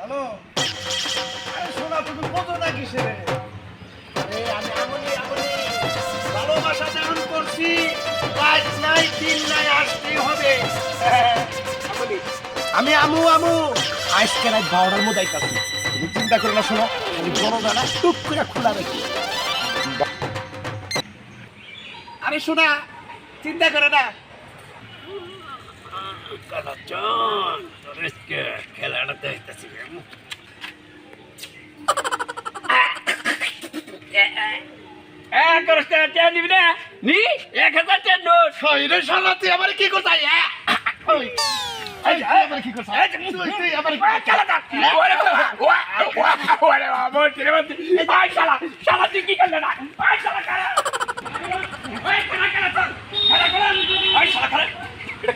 Hello? আরে শোনা তুমি কত না কিসে আমি আমনি আমনি ভালোবাসা যেমন করছি। কাজ নাই দিন নাই আসতেই হবে। আমি আমু আমু। আজকে রাত বারোটার মধ্যে আইতাছি। তুমি চিন্তা করে না শোনো আমি দরজাটা টুক করে খোলা রাখি আরে শোনা চিন্তা করে না। খেলাটা দেখতেছি নি এক হাজার টাকা নোট শরীরে শালা তুই আমার কি করছিস ওই এই যে, এই আমার কি করছিস তুই আমার কি করছিস? ওরে বাবা, ওয়া, ওয়া, ওরে বাবা, বলছি রে, বলছি। আয় শালা, শালা তুই কি করলে না? আয় শালা, খারা। ওই, খারা, খারা, চল। খারা, খারা। আয় শালা, খারা। এটা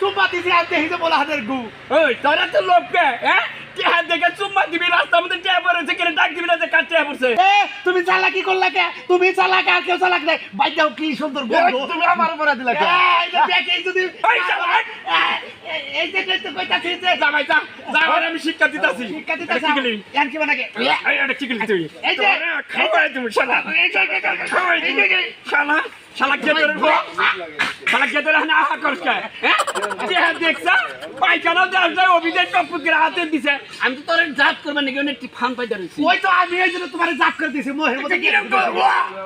চুম্বা দিছি আর দেখি যে হাতের গু ওই, তোরা তো লোককে, হ্যাঁ? টিয়া দেখে চুম্মা দিবি, রাস্তার মধ্যে টিয়া পড়েছে, কেন ডাক দিবি না যে কার টিয়া পড়ছে? এ তুমি চালাকি করলা কে তুমি চালাক আর কেউ চালাক নাই বাইদাও কি সুন্দর গন্ধ তুমি আমার উপরে দিলা কে? এই দেখ, যদি ওই চালাক! এই- এই যে এই কইতাছি যে যা যা, যা, আমি শিক্ষা দিতাছি। শিক্ষা এটা দিতেছ কি করলি? ইয়ান কি বানাকে এটা কি করলি তুই? এই যে- খাওয়াই দিবো, শালা। খাওয়াই দিবো। শালা, শালা কে তোরে শালা কে তোরে হানা আহা করছ কে? হ্যাঁ? দেখছা? পায়খানাও দেওয়া যায়, অভিযান টপক করে হাতে দিছে। আমি তো তোরে জাত করবার নাকি অনেক ফান রয়েছি ওই তো আমি এই জন্য তোমার জাপ করে দিয়েছি মোহের মধ্যে কিরম করব?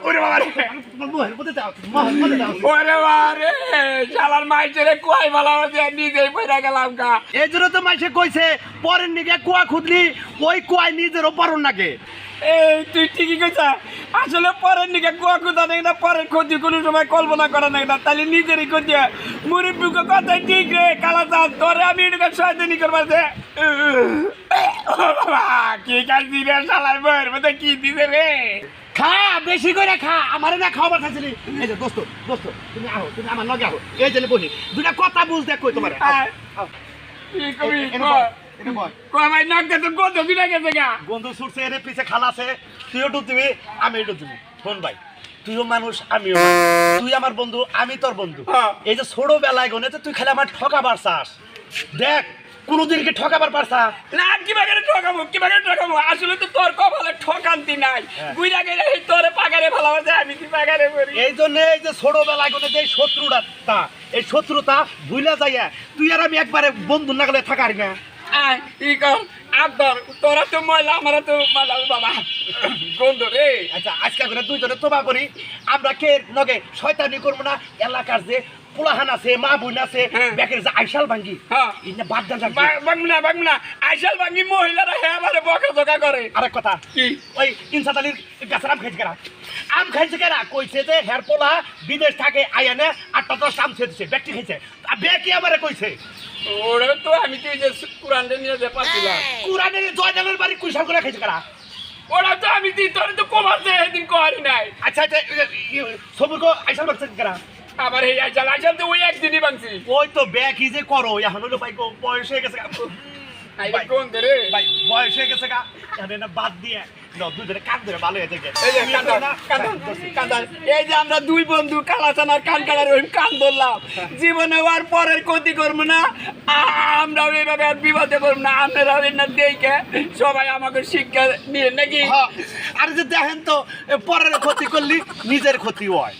ওরে বাবা রে। মোহের মধ্যে দাও মোহের মধ্যে দাও ওরে বারে শালার মাইচেরে কুয়াই ভালো নিজেই পয়রা গেলাম গা। এই জন্য তো মাসে কইছে পরের নিকে কুয়া খুদলি ওই কুয়ায় নিজেরও পারুন নাকি এই তুই ঠিকই কইছ। আসলে পরের নিকে কুয়া খুঁজা নেই না পরের ক্ষতি কোনো সময় কল্পনা করা নেই না। তাহলে নিজেরই ক্ষতি মুরব্বীকে কথা ঠিক রে কালা তোরে আমি এটাকে সহায়তানি করবার দে। কি কাজ বইয়ের মধ্যে কি দিবে রে? খা বেশি করে খা। আমারে না খাওয়াবার খাইছিলি। এই যে দোস্ত দোস্ত তুমি আহো তুমি আমার লগে আহো। এই যে বহি। দুটা কথা বুঝ দেখ কই তোমার। কি কবি কমাই নাক তো গন্ধ দিলে গেছে গা। ছুটছে এর পিছে খালা আছে। তুইও ডুব দিবি আমি ডুব দিবি। ভাই তুইও মানুষ আমিও। তুই আমার বন্ধু আমি তোর বন্ধু। হ্যাঁ। এই যে ছোটবেলায় গনে তুই খালি আমার ঠকাবার চাস। দেখ কোনোদিন কি ঠকাবার পারছা? না কীভাবে ঠকাবো কীভাবে ঠকাবো? আসলে তো তোর কপালে ঠকান্তি নাই। হ্যাঁ। বুইরা গেলে এই তোরে পাগারে ভালোবাসে আমি কি পাগারে করি এই জন্য এই যে ছোটবেলায় গনে যে শত্রুটা তা, এই শত্রুতা ভুলে যাইয়া তুই আর আমি একবারে বন্ধু না গেলে থাকার না আয় ই কর আদর তোরা তো ময়লা আমারা তো ময়লা বাবা। গন্ধ রে। আচ্ছা আজকে করে দুইজনে তোবা করি। আমরা কে নগে শয়তানি করব না? এলাকার যে পোলাহান আছে মা বোন আছে হ্যাঁ। ব্যাকের যে আইসাল ভাঙ্গি হ্যাঁ। ইন্না বাদ দান বাংলা বাংলা আইসাল ভাঙ্গি মহিলারা হ্যাঁ আমারে বকা জকা করে। আরেক কথা কি? ওই ইনসাত আলীর গাছের আম খাইছে কেনা আম খাইছে কেনা কইছে যে হের পোলা বিদেশ থাকে আয়ানে আটটা দশ আম ছেড়েছে ব্যক্তি খাইছে। আর বেকি আমারে কইছে? ওরে তো আমি তুই যে কোরআন নিয়ে যে পাচ্ছিলাম কুরানের জয়নালের বাড়ি কুইশাল করে খাইছে কেনা ওরা তো আমি তুই তোর তো কমাতে করি নাই। আচ্ছা আচ্ছা সবুর কো আইসাল ভাগছে কেনা আমার এই আইসাল আইসাল তো ওই একদিনই বাংছি ওই তো ব্যাকি যে করো এখন হলো ভাই গো, বয়স হয়ে গেছে। বয়স হয়ে গেছে গা বাদ দিয়ে এই যে আমরা দুই বন্ধু কালাচানার কান কাটার রহিম কান ধরলাম। জীবনে আর পরের ক্ষতি করব না। আমরাও এইভাবে আর বিপদে করব না। আপনারাও না দেখে। সবাই আমাকে শিক্ষা দিয়ে নাকি? হ্যাঁ, আর যে দেখেন তো পরের ক্ষতি করলি নিজের ক্ষতি হয়।